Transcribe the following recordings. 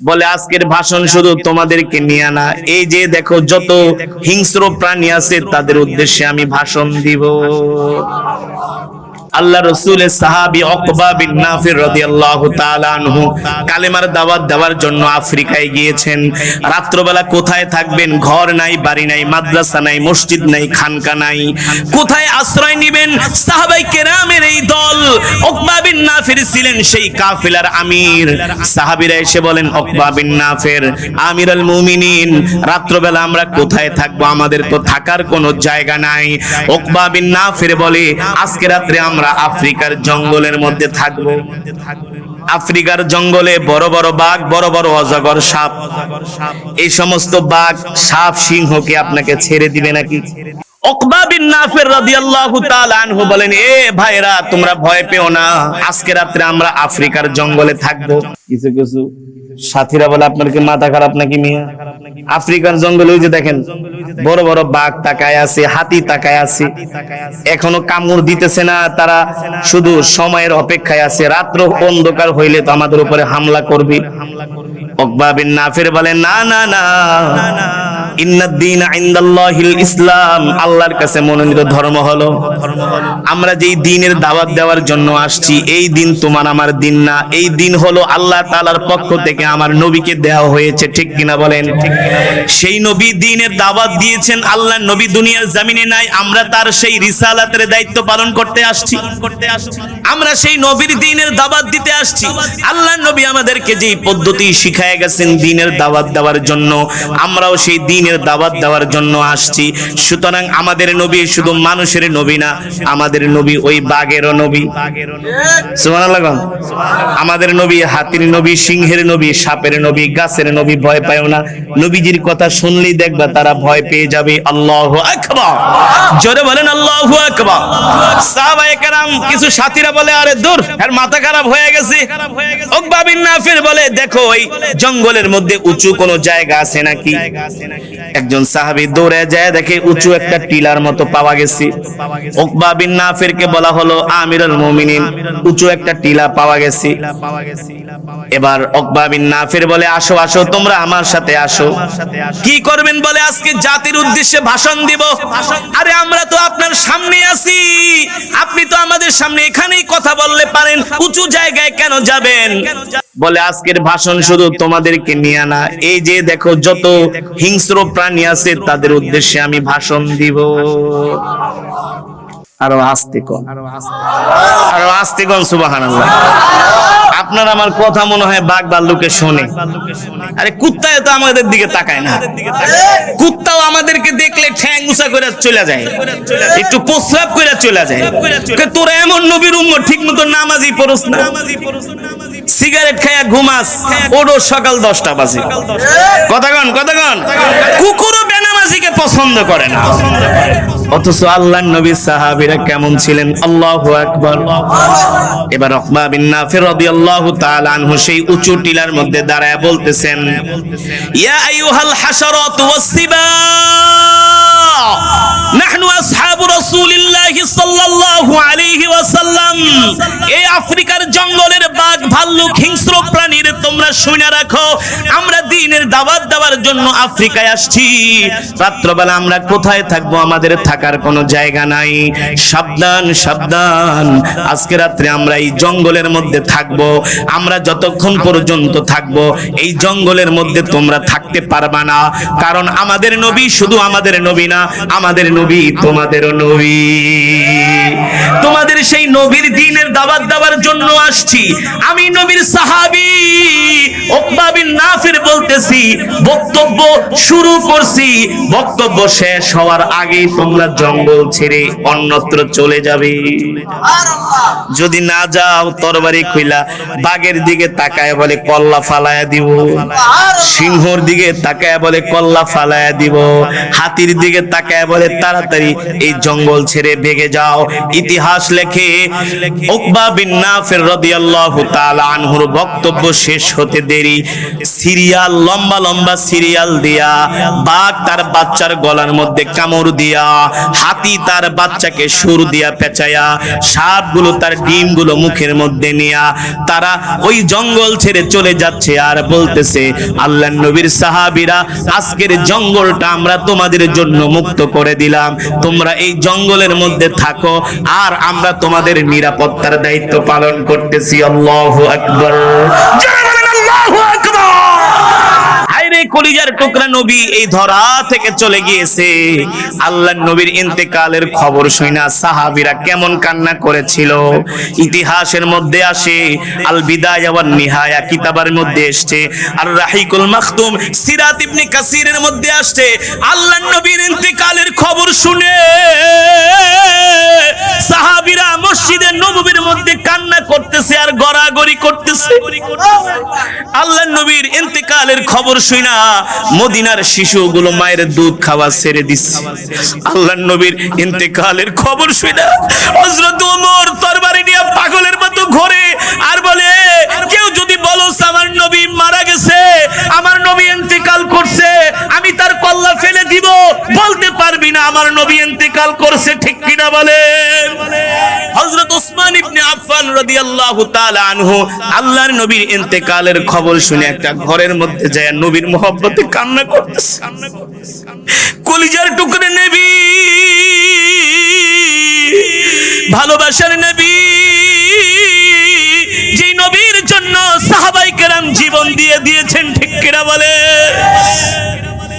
বলে, আজকের ভাষণ শুধু তোমাদেরকে নিয়ে না, এই যে দেখো যত হিংস্র প্রাণী আছে, তাদের উদ্দেশ্যে আমি ভাষণ দিব। আল্লাহ রসুলের সাহাবী অকবা বিন নাফির রাদিয়াল্লাহু তাআলা আনহু কালেমার দাওয়াত দেওয়ার জন্য আফ্রিকায় গিয়েছেন। রাত্রবেলা কোথায় থাকবেন? ঘর নাই, বাড়ি নাই, মাদ্রাসা নাই, মসজিদ নাই, খানকা নাই। কোথায় আশ্রয় নেবেন? সাহাবাই কেরামের এই দল অকবা বিন নাফির ছিলেন সেই কাফেলার আমির। সাহাবীরা এসে বলেন অকবা বিন নাফির, আমিরুল মুমিনিন, রাত্রবেলা আমরা কোথায় থাকব? আমাদের তো থাকার কোনো জায়গা নাই। অকবা বিন নাফির বলে, আজকে রাত্রে আমরা আফ্রিকার জঙ্গলের মধ্যে থাকব। আফ্রিকার জঙ্গলে বড় বড় বাঘ, বড় বড় অজগর সাপ। এই সমস্ত বাঘ সাপ সিংহকে আপনাকে ছেড়ে দিবে নাকি? বলেন, এ ভাইরা তোমরা ভয় পেও না। আজকে রাত্রে আমরা আফ্রিকার জঙ্গলে থাকব। কিছু কিছু। সাথীরা বলে, আপনার কি মাথা খারাপ আফ্রিকার জঙ্গলে ওই যে দেখেন, বড় বড় বাঘ তাকায় আছে, হাতি তাকায় আছে। এখনও কামড় দিতেছে না, তারা শুধু সময়ের অপেক্ষায় আছে। রাত্র অন্ধকার হইলে তো আমাদের উপরে হামলা করবে। উকবা বিন নাফির বলেন না না না। আল্লাহর কাছে মনোনীত ধর্ম হলো, আমরা যেই দিনের দাওয়াত দেওয়ার জন্য আসছি, এই দিন তোমার আমার দিন না। এই দিন হলো আল্লাহ পক্ষ থেকে আমার নবীকে দেওয়া হয়েছে, ঠিক কিনা বলেন? সেই নবী দিনের দাওয়াত দিয়েছেন, আল্লাহ নবী দুনিয়ার জমিনে নাই, আমরা তার সেই রিসালাতের দায়িত্ব পালন করতে আসছি। করতে আসছি আমরা সেই নবীর দিনের দাওয়াত দিতে আসছি। আল্লাহ নবী আমাদেরকে যেই পদ্ধতি শিখায় গেছেন দিনের দাওয়াত দেওয়ার জন্য, আমরাও সেই দিনের দাওয়াত দেওয়ার জন্য আসছি। সুতরাং আমাদের নবী শুধু মানুষের নবী না, আমাদের নবী ওই বাঘেরও নবী। আমাদের নবী হাতির নবী, সিংহের নবী, সাপের নবী, গাছের নবী, ভয় পায় না। নবীজির কথা শুনলেই দেখবা তারা ভয় পেয়ে যাবে। আল্লাহু আকবার। জোরে বলেন আল্লাহু আকবার। সাহাবায়ে কেরাম, কিছু সাথীরা বলে, আরে দূর, এর মাথা খারাপ হয়ে গেছে। উকবা বিন নাফির বলে, দেখো, ওই জঙ্গলের মধ্যে উঁচু কোনো জায়গা আছে নাকি? একজন সাহাবী দৌড়ে যায়, দেখে উঁচু একটা টিলার মতো পাওয়া গেছে। উকবা বিন নাফিরকে বলা হলো, আমিরুল মুমিনিন, উঁচু একটা টিলা পাওয়া গেছে। এবার উকবা বিন নাফির বলে, আসো আসো, তোমরা আমার সাথে আসো। কি করবেন? বলে, আজকে জাতির উদ্দেশ্যে ভাষণ দিব। আরে, আমরা তো আপনার সামনে আছি। আপনি তো আমাদের সামনে এখানেই কথা বললে পারেন। উঁচু জায়গায় কেন যাবেন? বলে, আজকের ভাষণ শুধু তোমাদেরকে নিয়ে না, এই যে দেখো যত হিংস্র প্রাণী আছে, তাদের উদ্দেশ্যে আমি ভাষণ দিব। আরও আস্তে আরও আস্তে। আপনার আমার কথা মনে হয় বাঘ ভাল্লুকে শোনে। আরে কুত্তায় তো আমাদের দিকে তাকায় না। কুত্তাও আমাদেরকে দেখলে ঠ্যাং উঁচা করে চলে যায়। একটু প্রস্রাব করে চলে যায়। তোরা এমন নবীর উম্মত ঠিক মতো নামাজই পড়স না সিগারেট খায়া ঘুমাস ওডো সকাল দশটা বাজে। কথা কন কথাগণ কথাগণ কুকুরও বেনামাজিকে পছন্দ করে না। অথচ আল্লাহ নবী সাহাবীরা কেমন ছিলেন? আল্লাহু আকবার। এবার রহমা বিন নাফির রাদিয়াল্লাহু তাআলা সেই উঁচু টিলার মধ্যে দাঁড়ায় বলতেছেন, ইয়া আইয়ুহাল হাশারাত ওয়াসসিবা নাহনু আসহাবু রাসূলিল্লাহি সাল্লাল্লাহু আলাইহি ওয়াসাল্লাম। এই আফ্রিকার জঙ্গলের বাঘ ভাল্লুক হিংস্র প্রাণীর তোমরা শুনে রাখো। আমরা দিনের দাওয়াত দেওয়ার জন্য আফ্রিকায় আসছি। রাত্রবেলা আমরা কোথায় থাকব? আমাদের থাকার কোনো জায়গা নাই। সাবধান সাবধান। আজকে রাত্রে আমরা এই জঙ্গলের মধ্যে থাকব। আমরা যতক্ষণ পর্যন্ত থাকব, এই জঙ্গলের মধ্যে তোমরা থাকতে পারবা না। কারণ আমাদের নবী শুধু আমাদের নবী না, আমাদের নবী তোমাদেরও নবী। তোমাদের সেই নবীর দিনের দাওয়াত দেওয়ার জন্য আসছি। আমি নবীর সাহাবী উকবা বিন নাফির বলতেছি, বক্তব্য শুরু করছি। বক্তব্য শেষ হওয়ার আগেই তোমরা জঙ্গল ছেড়ে অন্যত্র চলে যাবে। যদি না যাও, তরবারি খুইলা বাঘের দিকে তাকায় বলে কল্লা ফালায়া দিব। সিংহর দিকে তাকায় বলে কল্লা ফালায়া দিব। হাতির দিকে তাকায় বলে তাড়াতাড়ি এই জঙ্গল ছেড়ে ভেগে যাও। ইতিহাস লেখে উকবা বিন নাফির রাদিয়াল্লাহু তাআলা আনহুর বক্তব্য শেষ হতে দেরি। সিরিয়াল, লম্বা লম্বা সিরিয়াল দিয়া, বাঘ তার বাচ্চার গলার মধ্যে দিয়া, হাতি তার বাচ্চাকে সুর দিয়া সাপগুলো তার ডিমগুলো মুখের মধ্যে নিয়া, তারা ওই জঙ্গল ছেড়ে চলে যাচ্ছে আর বলতেছে আল্লাহ নবীর সাহাবীরা, আজকের জঙ্গলটা আমরা তোমাদের জন্য মুক্ত করে দিলাম। তোমরা এই জঙ্গলের মধ্যে থাকো আর আমরা তোমাদের নিরাপত্তার দায়িত্ব পালন করতেছি। আল্লাহু আকবার। আল্লাহু আকবার। হায়রে কলিজার টুকরা নবী এই ধরা থেকে চলে গিয়েছে। আল্লাহ নবীর ইন্তেকালের খবর শুনা সাহাবীরা কেমন কান্না করেছিল। ইতিহাসের মধ্যে আসে আল বিদায়া ওয়ান নিহায়া কিতাবের মধ্যে এসছে। আর রাহিকুল মাখতুম সিরাত ইবনে কাসিরের মধ্যে আসছে আল্লাহ নবীর নবীর ইন্তেকালের খবর শুনা মদিনার শিশুগুলো মায়ের দুধ খাওয়া ছেড়ে দিচ্ছে। আল্লাহর নবীর ইন্তেকালের খবর শুনা হযরত ওমর তরবারি নিয়ে পাগলের মতো ঘোরে আর বলে কেউ যদি বলো আমার নবী মারা গেছে আমার নবী ইন্তেকাল করছে আমি তার কল্লা ফেলে দিব, বলতে পারবি না আমার নবী ইন্তেকাল করছে, ঠিক কিনা বলে? হযরত ওসমান ইবনে আফফান রাদিয়াল্লাহু তাআলা আনহু আল্লাহর নবীর ইন্তেকালের খবর শুনে একটা ঘরের মধ্যে যায় নবীর মোহব্বতে কান্না করতেছে। কলিজার টুকরে নবী, ভালোবাসার নবী যে নবীর জন্য সাহাবাই কেরাম জীবন দিয়ে দিয়েছেন, ঠিক কিনা বলে?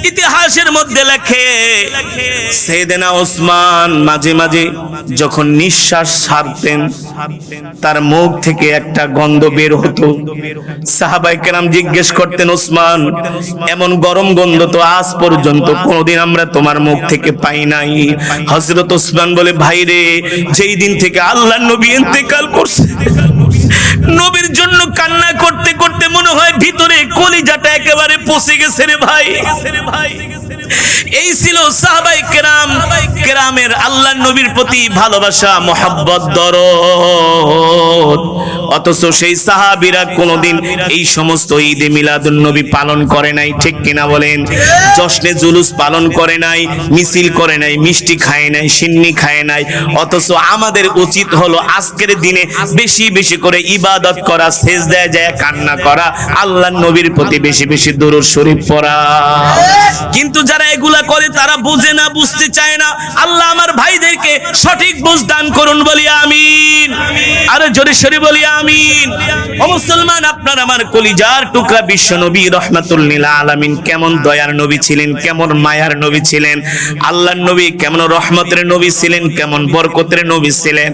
ইতিহাসের মধ্যে লেখে, সেদেনা ওসমান মাঝে মাঝে যখন নিঃশ্বাস ছাড়তেন, তার মুখ থেকে একটা গন্ধ বের হতো। সাহাবাই কেরাম জিজ্ঞেস করতেন, ওসমান, এমন গরম গন্ধ তো আজ পর্যন্ত কোনোদিন আমরা তোমার মুখ থেকে পাই নাই। হজরত ওসমান বলে, ভাইরে, যেই দিন থেকে আল্লাহ নবী ইন্তেকাল করছে। নবীর জন্য কান্না করতে করতে মনে হয় ভিতরে কলিজাটা একেবারে পচে গেছে রে ভাই। এই ছিল সাহাবাই কেরাম। কেরামের আল্লাহ নবীর প্রতি ভালোবাসা, মোহাব্বত, দরদ। অথচ সেই সাহাবীরা কোনোদিন এই সমস্ত ঈদে মিলাদুন নবী পালন করে নাই, ঠিক কিনা বলেন? জশ্নে জুলুস পালন করে নাই, মিছিল করে নাই, মিষ্টি খায় নাই, সিন্নি খায় নাই, অথচ আমাদের উচিত হলো আজকের দিনে বেশি বেশি করে ইবাদত করা, সেজদায় যায়, কান্না করা আল্লাহ নবীর প্রতি বেশি বেশি দরুদ শরীফ পড়া। কিন্তু যারা এগুলা করে তারা বুঝে না, বুঝতে চায় না। আল্লাহ আমার ভাইদেরকে সঠিক বুঝ দান করুন বলি আমিন। আরে জোরে বলি আমিন। মুসলমান, আপনার আমার কলিজার টুকরা বিশ্ব নবী রহমাতুল্লিল আলামিন কেমন দয়ার নবী ছিলেন, কেমন মায়ার নবী ছিলেন, আল্লাহর নবী কেমন রহমতের নবী ছিলেন, কেমন বরকতের নবী ছিলেন,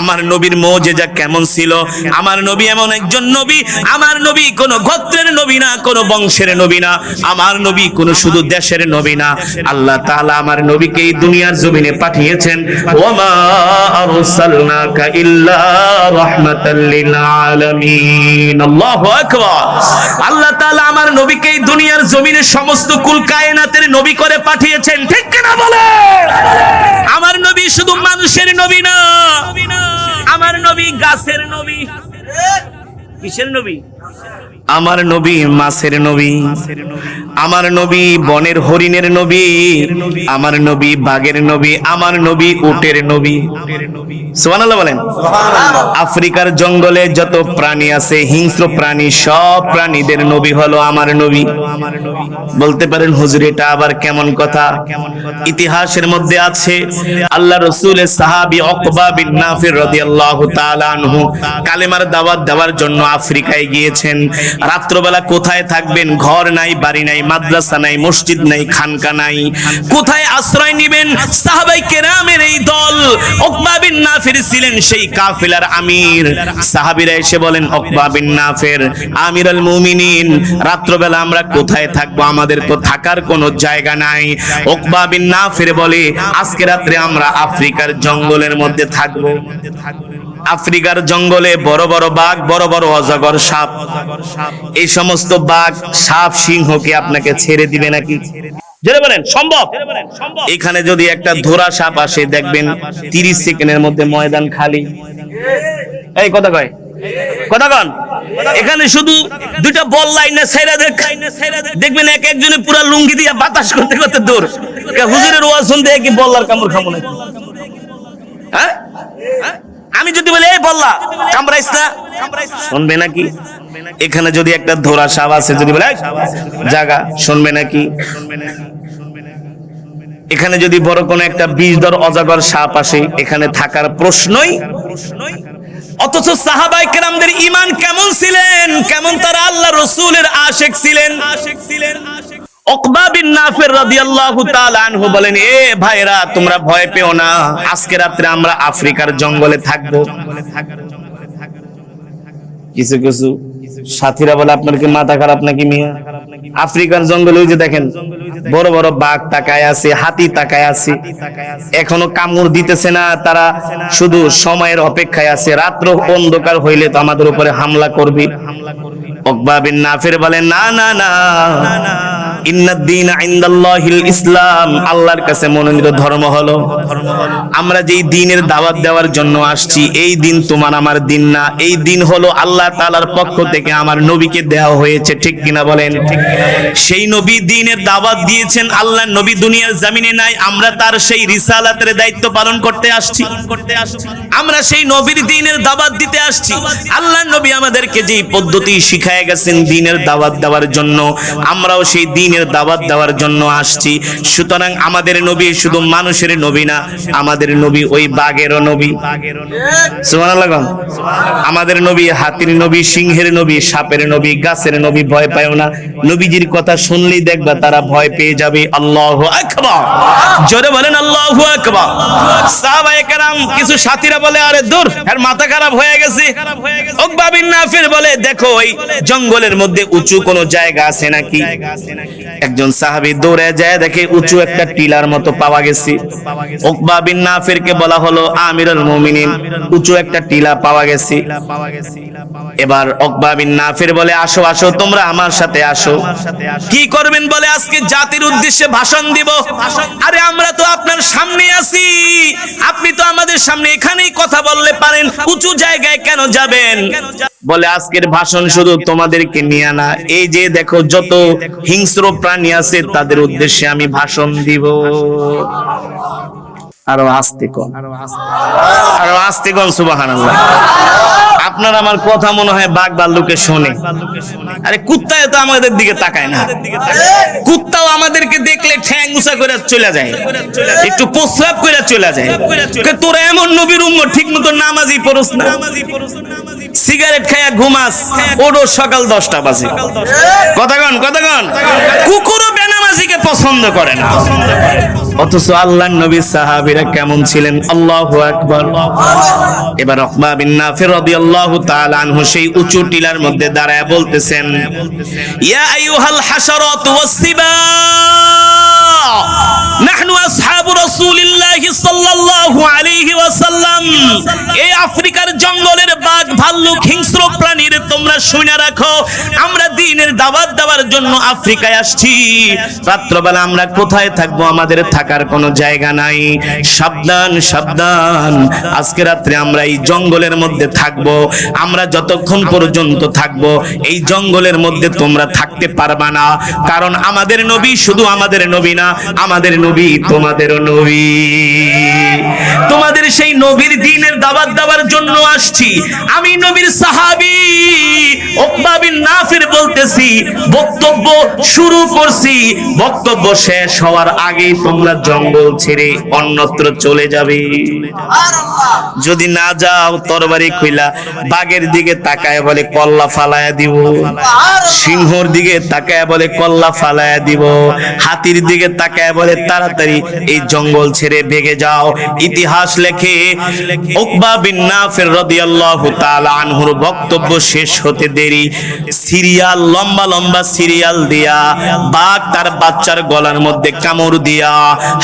আমার নবীর মৌজেজা কেমন ছিল, আমার নবী এমন একজন নবী, আমার নবী কোন গোত্রের নবী না, কোন বংশের নবী না, আমার নবী কোন শুধু দেশের নবী না, আল্লাহ তাআলা আমার নবীকে এই দুনিয়ার জমিনে পাঠিয়েছেন ওমা ইল্লা আকবার। আল্লাহ তাআলা আমার নবীকে দুনিয়ার জমিনে সমস্ত কুল কায়নাতের নবী করে পাঠিয়েছেন। ঠিক কিনা বলে? আমার নবী শুধু মানুষের নবী না। আমার নবী গাছের নবী। কিসের নবী? আমার নবী মাছের নবী আমার নবী বনের হরিণের নবী আমার নবী বাঘের নবী আমার নবী উটের নবী। সুবহানাল্লাহ বলেন আফ্রিকার জঙ্গলে যত প্রাণী আছে হিংস্র প্রাণী সব প্রাণীদের নবী হলো আমার নবী। বলতে পারেন হুজুর এটা আবার কেমন কথা? ইতিহাসের মধ্যে আছে আল্লাহ রসুলের সাহাবী অকবা বিন নাফির রাদিয়াল্লাহু তাআলা আনহু কালেমার দাওয়াত দেওয়ার জন্য আফ্রিকায় গিয়েছেন। রাত্রবেলা কোথায় থাকবেন? ঘর নাই, বাড়ি নাই, মাদ্রাসা নাই, মসজিদ নাই, খানকা নাই। কোথায় আশ্রয় নেবেন? সাহাবাই কেরামের এই দল। উকবা বিন নাফির ছিলেন সেই কাফেলার আমির। সাহাবীরা এসে বলেন উকবা বিন নাফির, আমিরুল মুমিনিন, রাত্রবেলা আমরা কোথায় থাকব? আমাদের তো থাকার কোনো জায়গা নাই। উকবা বিন নাফির বলে, আজকে রাত্রে আমরা আফ্রিকার জঙ্গলের মধ্যে থাকব থাকব। আফ্রিকার জঙ্গলে বড় বড় বাঘ, বড় বড় অজগর সাপ। এই সমস্ত বাঘ, সাপ, সিংহকে আপনাকে ছেড়ে দিবে নাকি? জেনে সম্ভব? এখানে যদি একটা ধোরা সাপ আসে, দেখবেন তিরিশ সেকেন্ডের মধ্যে ময়দান খালি। এই, কথা কয়। কথা কন। এখানে শুধু দুইটা বল লাইনে ছেড়ে দেখ। দেখবেন এক একজনে পুরা লুঙ্গি দিয়ে বাতাস করতে করতে দূর হুজুরের ওয়াজ শুনতে কি বল্লার কামড় খামো নাকি? হ্যাঁ? আমি যদি বলি এই বললা কামড়াইস না। শুনবে নাকি? এখানে যদি একটা ধরা সাপ আছে যদি বলে "এই, জাগা শুনবে নাকি? এখানে যদি বড় কোনো একটা বিষধর অজাগর সাপ আসে এখানে থাকার প্রশ্নই অথচ সাহাবাই কেরামদের ইমান কেমন ছিলেন? কেমন তারা আল্লাহ রসুলের আশেক ছিলেন আশেক ছিলেন? এ ভাইরা তোমরা ভয় পেও না। আজকে আমরা আফ্রিকার জঙ্গলে কিছু কিছু সাথীরা বলে, আপনার কি মাথা খারাপ জঙ্গলে ওই যে দেখেন, বড় বড় বাঘ তাকায় আছে, হাতি তাকায় আছে। এখনও কামড় দিতেছে না, তারা শুধু সময়ের অপেক্ষায় আছে। রাত্র অন্ধকার হইলে তো আমাদের উপরে হামলা করবে। বিন নাফির বলেন না না না ইন্নাদ্দিন ইনদাল্লাহিল ইসলাম। আল্লাহর কাছে মনোনীত ধর্ম হলো, আমরা যেই দিনের দাওয়াত দেওয়ার জন্য আসছি, এই দিন তোমার আমার দিন না। এই দিন হলো আল্লাহ তাআলার পক্ষ থেকে আমার নবীকে দেওয়া হয়েছে, ঠিক কিনা বলেন? সেই নবী দিনের দাওয়াত দিয়েছেন আল্লাহ নবী দুনিয়ার জমিনে নাই, আমরা তার সেই রিসালাতের দায়িত্ব পালন করতে আসছি। আমরা সেই নবীর দিনের দাওয়াত দিতে আসছি। আল্লাহ নবী আমাদেরকে যেই পদ্ধতি শিখায় গেছেন দিনের দাওয়াত দেওয়ার জন্য, আমরাও সেই দিনের দাওয়াত দেওয়ার জন্য আসছি। সুতরাং আমাদের নবী শুধু মানুষের নবী না, আমাদের নবী ওই বাঘেরও নবী। সুবহানাল্লাহ আমাদের নবী হাতির নবী, সিংহের নবী, সাপের নবী, গাছের নবী, ভয় পায় না। নবীজির কথা শুনলেই দেখবা তারা ভয় পেয়ে যাবে। আল্লাহ জোরে বলেন আল্লাহ কিছু সাথীরা বলে, আরে দূর, এর মাথা খারাপ হয়ে গেছে। বলে, দেখো, ওই জঙ্গলের মধ্যে উঁচু কোন জায়গা আছে নাকি? একজন সাহাবী দৌড়ে যায়, দেখে উঁচু একটা টিলার মতো পাওয়া গেছে। উকবা বিন নাফিরকে বলা হলো, আমিরুল মুমিনিন, উঁচু একটা টিলা পাওয়া গেছে। এবার উকবা বিন নাফির বলে, আসো আসো, তোমরা আমার সাথে আসো। কি করবেন বলে আজকে জাতির উদ্দেশ্যে ভাষণ দিব? আরে, আমরা তো আপনার সামনে আছি। আপনি তো আমাদের সামনে এখানেই কথা বললে পারেন। উঁচু জায়গায় কেন যাবেন? বলে, আজকের ভাষণ শুধু তোমাদেরকে নিয়ে না। এই যে দেখো, যত হিংস্র প্রাণী আছে তাদের উদ্দেশ্যে আমি ভাষণ দিব। আরও আস্তে কম আরও আস্তে। কম সুবহানাল্লাহ। আপনার আমার কথা মনে হয় বাঘ ভাল্লুকে শোনে। আরে কুত্তায় তো আমাদের দিকে তাকায় না। কুত্তাও আমাদেরকে দেখলে ঠ্যাং উঁচা করে চলে যায়। একটু প্রস্রাব করে চলে যায়। তোরা এমন নবীর উম্মত ঠিক মতো নামাজই পড়স না সিগারেট খায়া ঘুমাস ওরও সকাল দশটা বাজে। কথাগণ কথাগণ কুকুরও বেনামাজিকে পছন্দ করে না। অথচ আল্লাহর নবী সাহাবীরা কেমন ছিলেন? আল্লাহু আকবার। এবার উকবা বিন নাফির রাদিয়াল্লাহু তাআলা আনহু সেই উঁচু টিলার মধ্যে দাঁড়ায় বলতেছেন, ইয়া আইয়ুহাল ওয়াসসিবা নাহনু রাসূলিল্লাহি সাল্লাল্লাহু আলাইহি ওয়াসাল্লাম। এই আফ্রিকার জঙ্গলের বাঘ, ভাল্লুক, হিংস্র প্রাণীর তোমরা শুনে রাখো। আমরা দিনের দাওয়াত দেওয়ার জন্য আফ্রিকায় আসছি। রাত্রবেলা আমরা কোথায় থাকব? আমাদের থাকার কোনো জায়গা নাই। সাবধান সাবধান। আজকে রাত্রে আমরা এই জঙ্গলের মধ্যে থাকব। আমরা যতক্ষণ পর্যন্ত থাকব, এই জঙ্গলের মধ্যে তোমরা থাকতে পারবা না। কারণ আমাদের নবী শুধু আমাদের নবী না, আমাদের নবী তোমাদেরও নবী। তোমাদের সেই নবীর দিনের দাওয়াত দেওয়ার জন্য আসছি। আমি নবীর সাহাবী উকবা বিন নাফির বলতেছি বক্তব্য শুরু করছি। বক্তব্য শেষ হওয়ার আগেই তোমরা জঙ্গল ছেড়ে অন্যত্র চলে যাবে। যদি না যাও, তরবারি কইলা বাঘের দিকে তাকায় বলে কল্লা ফালায়া দিব। সিংহর দিকে তাকায় বলে কল্লা ফালায়া দিব। হাতির দিকে তাকায় বলে তাড়াতাড়ি এই জঙ্গল ছেড়ে ভেগে যাও। ইতিহাস লেখে, উকবা বিন নাফির রাদিয়াল্লাহু তাআলা আনহুর বক্তব্য শেষ হতে দেরি। সিরিয়াল লম্বা লম্বা সিরিয়াল দিয়া, বাঘ তার বাচ্চার গলার মধ্যে কামড় দিয়া,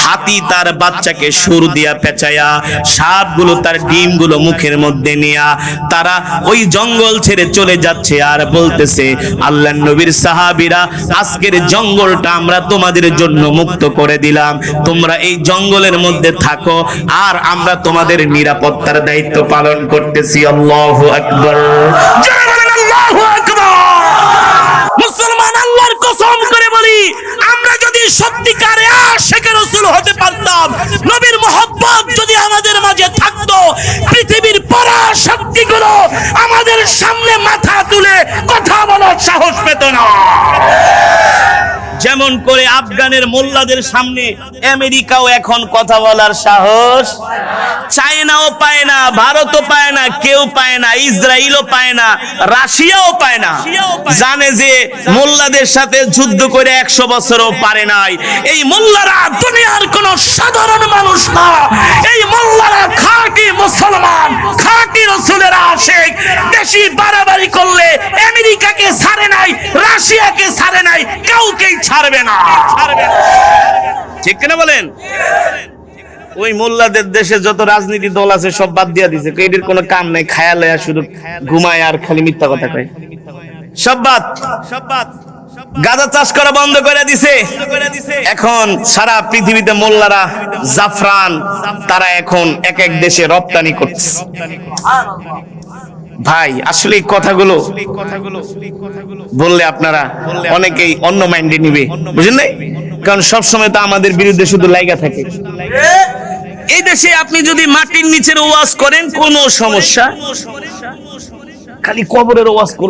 হাতি তার বাচ্চাকে সুর দিয়া পেঁচায়া সাপগুলো তার ডিমগুলো মুখের মধ্যে নিয়া, তারা ওই জঙ্গল ছেড়ে চলে যাচ্ছে আর বলতেছে, আল্লাহ নবীর সাহাবীরা, আজকের জঙ্গলটা আমরা তোমাদের জন্য মুক্ত করে দিলাম। তোমরা এই জঙ্গলের মধ্যে থাকো আর আমরা তোমাদের নিরাপত্তার দায়িত্ব পালন করতেছি। আল্লাহু আকবার। সামনে মাথা তুলে কথা বলার সাহস পেত না। যেমন করে আফগানের মোল্লাদের সামনে আমেরিকাও এখন কথা বলার সাহস চায়নাও পায় না ভারতও পায় না কেউ পায় না ইসরায়েলও পায় না রাশিয়াও পায় না। জানে যে মোল্লাদের সাথে যুদ্ধ করে একশো বছরও পারে নাই। এই মোল্লারা দুনিয়ার কোন সাধারণ মানুষ না। এই মোল্লারা খাঁটি মুসলমান খাঁটি রসুলের আশেক। বেশি বাড়াবাড়ি করলে আমেরিকাকে ছাড়ে নাই রাশিয়াকে ছাড়ে নাই কাউকেই ছাড়বে না। ছাড়বে না। ঠিক কিনা বলেন? ওই মোল্লাদের দেশে যত রাজনীতি দল আছে, সব বাদ দিয়া দিছে। এটির কোনো কাম নাই খায়ালে শুধু ঘুমায় আর খালি মিথ্যা কথা কয়। সব বাদ। সব বাদ গাঁজা চাষ করা বন্ধ করে দিছে। এখন সারা পৃথিবীতে মোল্লারা, জাফরান, তারা এখন এক এক দেশে রপ্তানি করছে ভাই, আসলে এই কথাগুলো বললে আপনারা অনেকেই অন্য মাইন্ডে নিবে। বুঝলেন কারণ সবসময় তো আমাদের বিরুদ্ধে শুধু লাইগা থাকে। এই দেশে আপনি যদি মাটির নিচের ওয়াজ করেন, কোন সমস্যা। খালি কবরের ওয়াজ করবেন